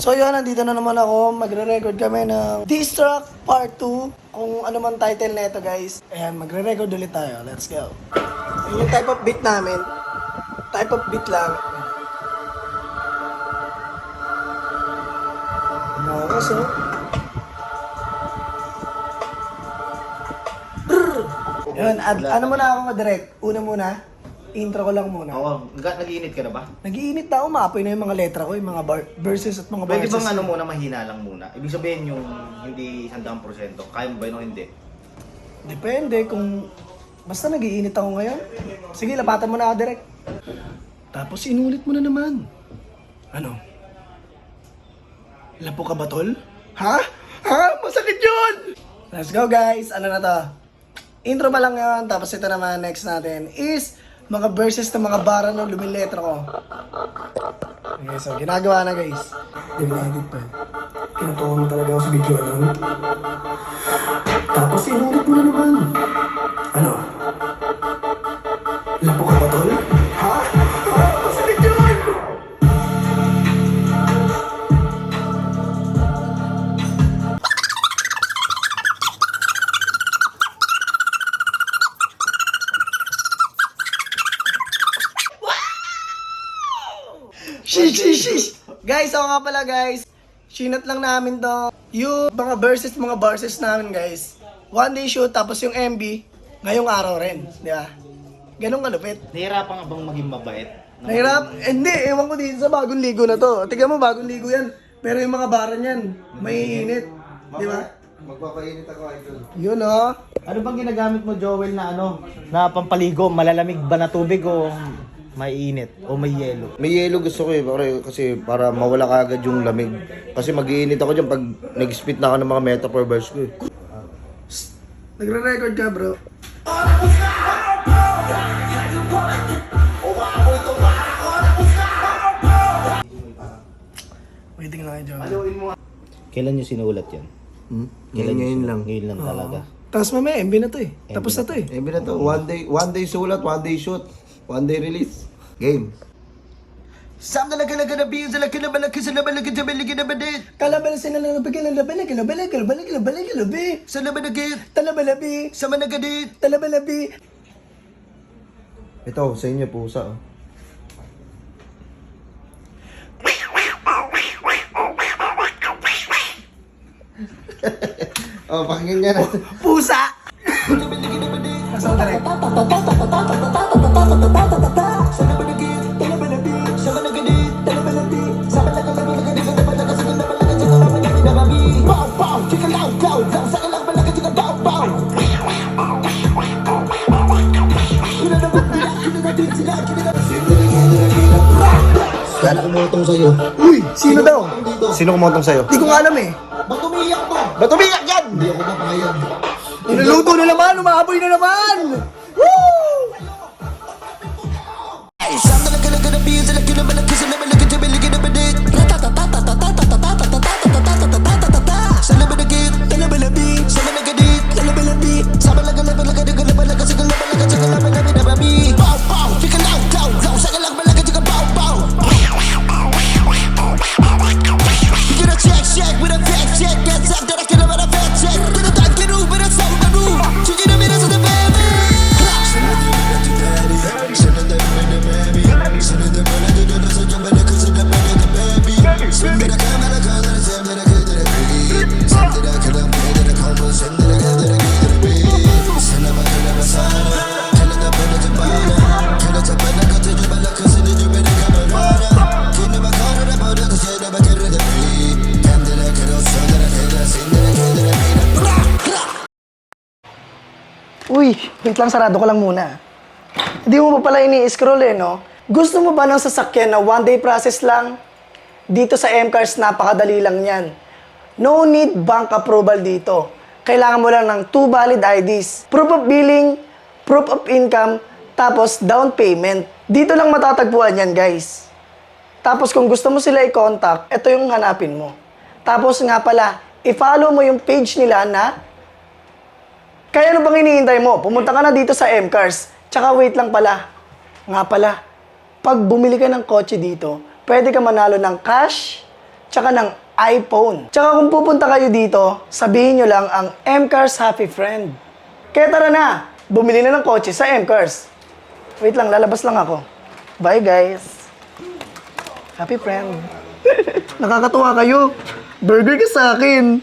So yun, nandito na naman ako. Magre-record kami ng Distract Part 2. Kung ano man title na ito guys. Ayan, magre-record ulit tayo. Let's go. Yun yung type of beat namin. Type of beat lang. Bakas oh. Brr. Yun, ad- ano muna ako mag-direct? Una muna. Intro ko lang muna. Oo, nag- nag-iinit ka na ba? Nagiinit na ako, maapoy na yung mga letra ko, yung mga bar- verses at mga Pwede verses. bang ano muna, mahina lang muna? Ibig sabihin yung hindi 100%, kaya mo ba yun o hindi? Depende kung... Basta nagiinit ako ngayon. Sige, lapatan mo na ako direct. Tapos inulit mo na naman. Ano? Lapo ka ba, tol? Ha? Ha? Masakit yun! Let's go, guys. Ano na to? Intro pa lang yun. Tapos ito naman, next natin is mga verses ng mga bara ng lumiletra ko. Okay, so ginagawa na, guys. Dinedit pa. Kinutuwa mo talaga ako sa video, ano? Tapos inulit mo na naman. Shish, shish, shish! Guys, ako nga pala guys. Sinat lang namin to. Yung mga verses, mga verses namin guys. One day shoot, tapos yung MB, ngayong araw rin. Di ba? Ganun kalupit. Nahirapan ka bang maging mabait? Nahirap? Eh, Hindi, ewan ko dito sa bagong ligo na to. Tignan mo, bagong ligo yan. Pero yung mga bara niyan, may init. Di ba? Magpapainit ako, idol. Yun oh. Ano bang ginagamit mo, Joel, na ano? Na pampaligo, malalamig ba na tubig o may init o may yelo? May yelo gusto ko eh, pare, kasi para mawala ka agad yung lamig. Kasi mag-iinit ako dyan pag nag-spit na ako ng mga metaphor verse ko eh. Nagre-record ka bro. Waiting lang kayo. Kailan nyo sinulat yan? Hmm? Kailan Ngayon, nyo ngayon sinulat? lang. Ngayon lang talaga. Tapos mamaya, MB na to eh. Tapos na to eh. Eh, na to. One day, one day sulat, one day shoot, one day release. Game. Sam na lagalaga na biyo sa laki na malaki sa nabalaki sa baliki na badit. Kalabal sa nalang bigyan ng labi, kalabal, kalabal, kalabal, kalabi. Sa nabalagit, Talabalabi, sa managadit. talabalabi. Ito, sa inyo pusa oh. oh, pakinggan niya na. Pusa! Kasama Yan kumutong sa'yo. Uy, sino daw? Sino kumutong sa'yo? Di ko nga alam eh. Ba't umiyak ka? Ba't umiyak yan? Hindi ako papayag. Niluluto na naman, umahaboy na naman! Woo! Sam Uy, wait lang, sarado ko lang muna. Hindi mo pa pala ini-scroll eh, no? Gusto mo ba ng sasakyan na one day process lang? Dito sa M-Cars, napakadali lang yan. No need bank approval dito. Kailangan mo lang ng two valid IDs, proof of billing, proof of income, tapos down payment. Dito lang matatagpuan yan, guys. Tapos kung gusto mo sila i-contact, ito yung hanapin mo. Tapos nga pala, i-follow mo yung page nila na kaya ano bang hinihintay mo? Pumunta ka na dito sa M-Cars. Tsaka wait lang pala. Nga pala, pag bumili ka ng kotse dito, pwede ka manalo ng cash, tsaka ng iPhone. Tsaka kung pupunta kayo dito, sabihin nyo lang ang M-Cars Happy Friend. Kaya tara na, bumili na ng kotse sa M-Cars. Wait lang, lalabas lang ako. Bye guys. Happy friend. Nakakatuwa kayo. Burger ka sa akin.